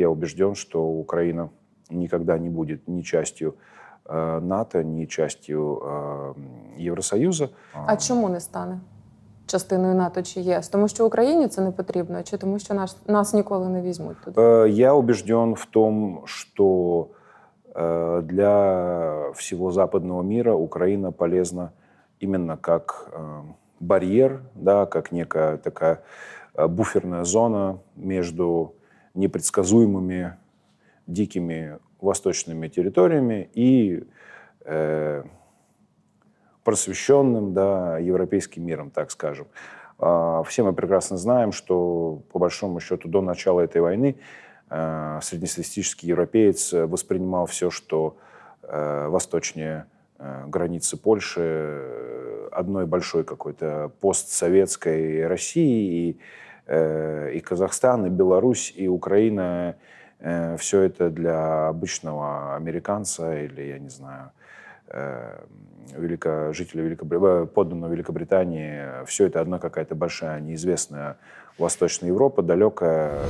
Я убежден, что Украина никогда не будет ни частью э, НАТО, ни частью э, Евросоюза. А чому не стане частиною НАТО чи ЄС? Тому що Україні це не потрібно, чи тому, що нас, нас ніколи не візьмуть туди? Э, Я убежден в том, что э, для всего западного мира Украина полезна именно как э, барьер, да, как некая такая э, буферная зона между непредсказуемыми дикими восточными территориями и э, просвещенным да, европейским миром, так скажем. А, Все мы прекрасно знаем, что по большому счету до начала этой войны э, среднестатистический европеец э, воспринимал все, что э, восточнее э, границы Польши, э, одной большой какой-то постсоветской России и, э, и Казахстан, и Беларусь, и Украина. Все это для обычного американца или, я не знаю, э, велико, жителя Великобритании, подданного Великобритании, все это одна какая-то большая неизвестная Восточная Европа, далекая.